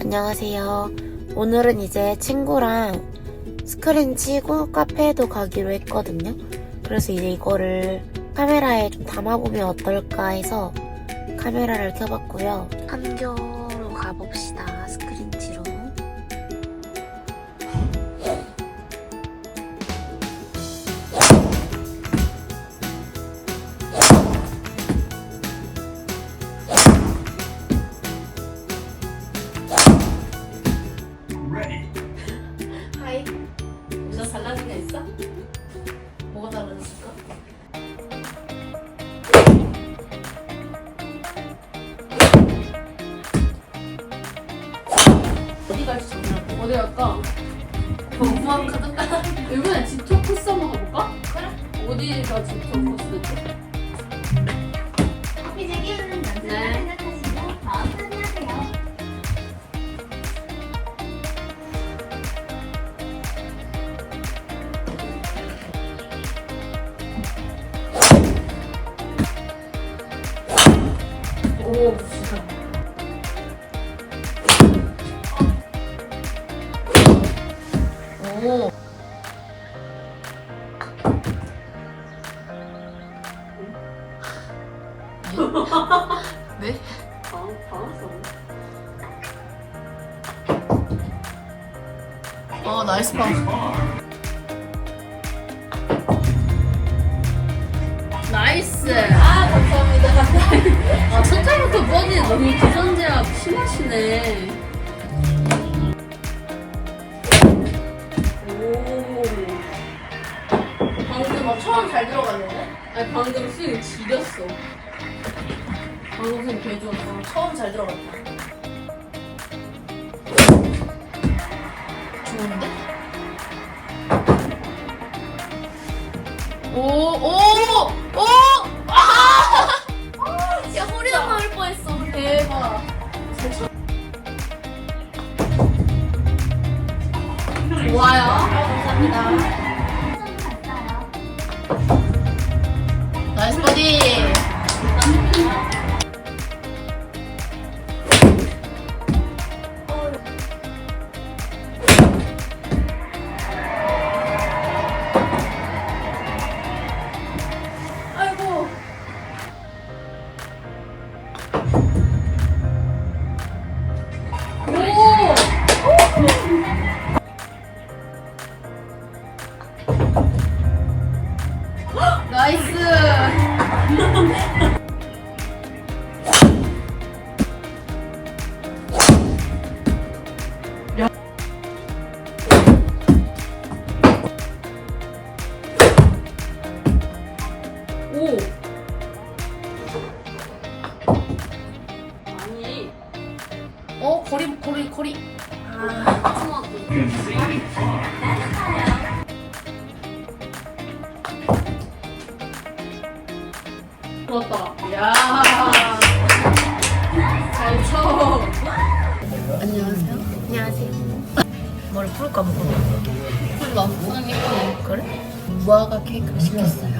안녕하세요. 오늘은 이제 친구랑 스크린 치고 카페에도 가기로 했거든요. 그래서 이제 이거를 카메라에 좀 담아보면 어떨까 해서 카메라를 켜봤고요. 판교로 가봅시다. 하이. 너 달라진 게 있어? 뭐가 달라졌을까? 어디 갈지 정하고 어디 갈까? 경무학 가든가 이번에 집토 코스 한번 가볼까? 그래 어디가 집토 코스지? 달았어 어, 나이스 파. 나이스 아 감사합니다 아 첫째부터 뻔히 너무 기선제압 심하시네. 오. 방금 막 처음 잘 들어갔는데? 아니 방금 스윙 지렸어. 방금 스윙 개 좋았어 처음 잘 들어갔다 대박 좋아요 감사합니다 나이스 버디. 아이고. 오. 아니. 어, 거리, 거리, 거리. 아, 안녕하세요. 안녕하세요. 머리 풀까 너무 부는 예쁘네. 그래? 무화과 케이크를 시켰어요.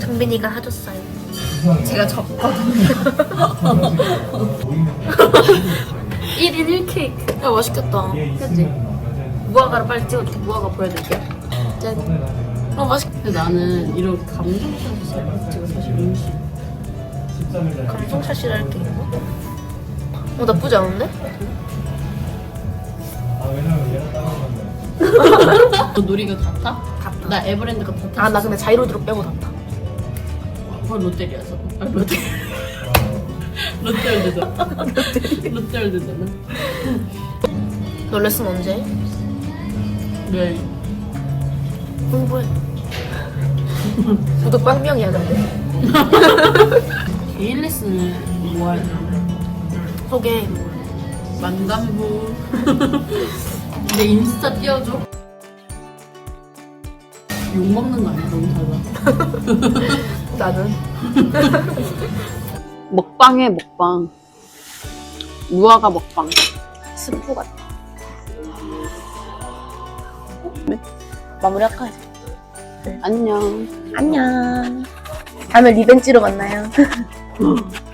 정빈이가 사줬어요. 제가 졌거든요. 1인 1케이크. 야, 맛있겠다. 그치? 무화과를 빨리 찍어줄게. 무화과 보여드릴게요. 짠. 어, 맛있, 근데 나는 이런 감동샷을 잘못 찍어 사실 음식. 이거. 어, 나쁘지 않은데? 너 놀이가 다 타? 다 타. 나 에버랜드가 다 타. 아, 나 근데 자이로드로 빼고 다 타. 어, 롯데리아서. 아, 롯데. 롯데월드잖아. 롯데월드잖아. 너 레슨 언제? 해? 네. 공부해. 구독 빵명이야, 근데. 개인 레슨을 뭐 되나? 소개. 만감부. 내 인스타 띄워줘. 욕 먹는 거 아니야? 너무 달라. 나는. 먹방해 먹방 무화과 먹방 스프 같다. 마무리할까? 안녕 안녕. 다음에 리벤지로 만나요.